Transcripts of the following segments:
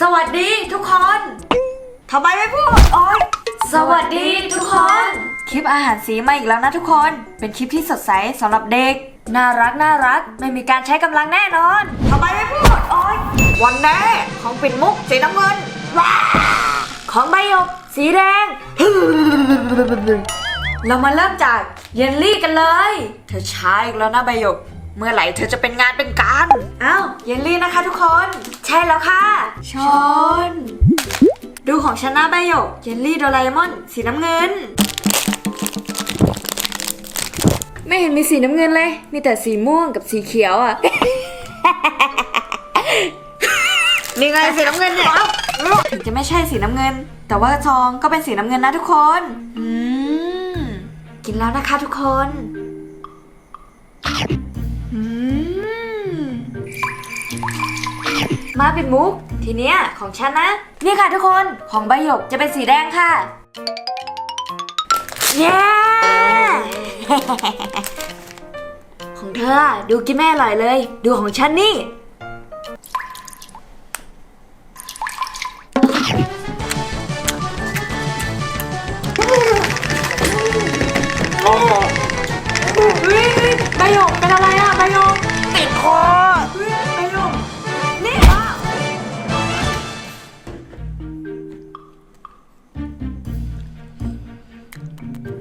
สวัสดีทุกคนทำไมไม่พูด โอ๊ย สวัสดีทุกคน คลิปอาหารสีมาอีกแล้วนะทุกคน เป็นคลิปที่สดใสสำหรับเด็ก น่ารักน่ารัก ไม่มีการใช้กำลังแน่นอนทำไมไม่พูด โอ๊ย วันแน่ของปิ่นมุกสีน้ำเงิน ว้า ของใบหยกสีแดง เรามาเริ่มจากเยลลี่กันเลย เธอช้าอีกแล้วนะใบหยก เมื่อไหร่เธอจะเป็นงานเป็นการ อ้าว เยลลี่นะคะทุกคน ใช่แล้วค่ะ ช้อน ดูของฉันนะใบหยกเยลลี่โดราเอมอน สีน้ำเงิน ไม่เห็นมีสีน้ำเงินเลย มีแต่สีม่วงกับสีเขียวอะนี่ไงสีน้ำเงินเนี่ยถึงจะไม่ใช่สีน้ำเงิน แต่ว่าซองก็เป็นสีน้ำเงินนะทุกคน อืม กินแล้วนะคะทุกคน มาเป็นมุก ทีเนี้ยของฉันนะ นี่ค่ะทุกคนของใบหยกจะเป็นสีแดงค่ะ เย้ ของเธอดูกินแม่อร่อยเลย ดูของฉันนี่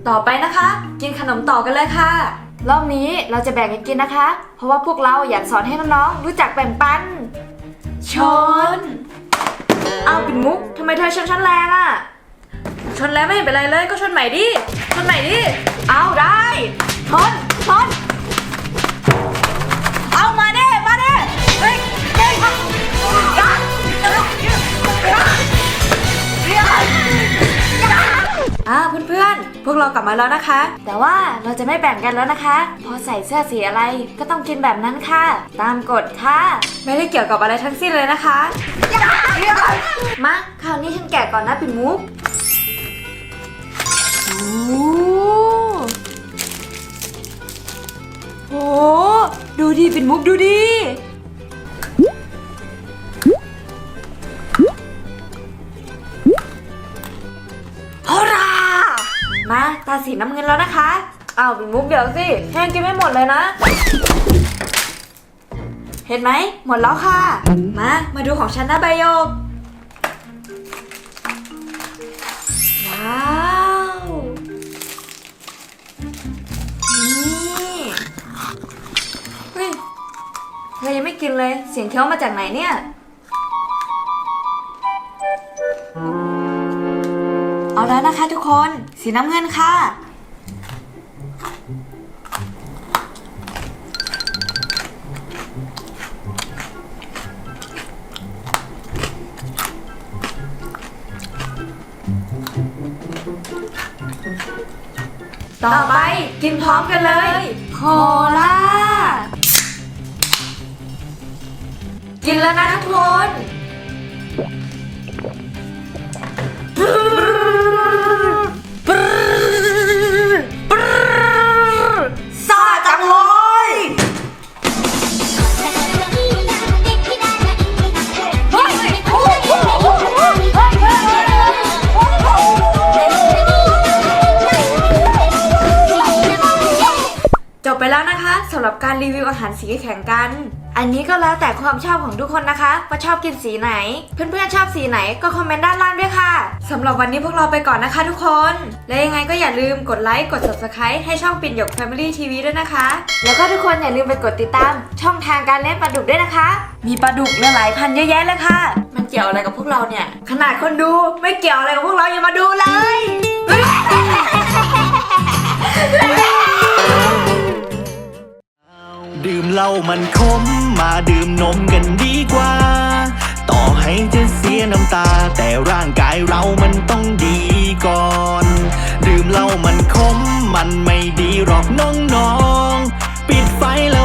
ต่อไปนะคะ กินขนมต่อกันเลยค่ะ รอบนี้เราจะแบ่งกันกินนะคะ เพราะว่าพวกเราอยากสอนให้น้องๆรู้จักแบ่งปันช้อนเอาปิ่นมุกทำไมเธอชนชั้นแรงอะ ชนแล้วไม่เห็นเป็นไรเลยก็ชนใหม่ดิ ชนใหม่ดิ เอาได้ ชน ชน เพื่อนๆ พวกเรากลับมาแล้วนะคะ แต่ว่าเราจะไม่แบ่งกันแล้วนะคะ พอใส่เสื้อสีอะไรก็ต้องกินแบบนั้นค่ะ ตามกฎค่ะ ไม่ได้เกี่ยวกับอะไรทั้งสิ้นเลยนะคะมาคราวนี้ฉันแกะก่อนนะปิ่นมุกโอ้โหดูดิเป็นมุกดูดิ มาตาสีน้ำเงินแล้วนะคะอ้าวเป็นมุกเดี๋ยวสิแห้งกินไม่หมดเลยนะ เห็นไหมหมดแล้วค่ะ มามาดูของฉันนะใบโยกว้าวนี่เฮ้ยเธอยังไม่กินเลย เสียงเคี้ยวมาจากไหนเนี่ย แล้วนะคะทุกคน สีน้ำเงินค่ะ ต่อไปกินพร้อมกันเลย โคลากินแล้วนะทุกคน บไปแล้วนะคะสำหรับการรีวิวอาหารสีแข่งกัน อันนี้ก็แล้วแต่ความชอบของทุกคนนะคะว่าชอบกินสีไหน เพื่อนๆชอบสีไหนก็คอมเมนต์ด้านล่างด้วยค่ะสำหรับวันนี้พวกเราไปก่อนนะคะทุกคน และยังไงก็อย่าลืมกดไลค์กด subscribe ให้ช่องปิ่นหยก Family TV ด้วยนะคะ แล้วก็ทุกคนอย่าลืมไปกดติดตาม ช่องทางการเล่นปลาดุกด้วยนะคะ มีปลาดุกหลายพันเยอะแยะเลยค่ะ มันเกี่ยวอะไรกับพวกเราเนี่ย ขนาดคนดูไม่เกี่ยวอะไรกับพวกเรายังมาดู เหล้ามันขมมาดื่มนมกันดีกว่า ต่อให้จะเสียน้ำตา แต่ร่างกายเรามันต้องดีก่อน ดื่มเหล้ามันขมมันไม่ดีหรอกน้องๆ ปิดไฟแล้ว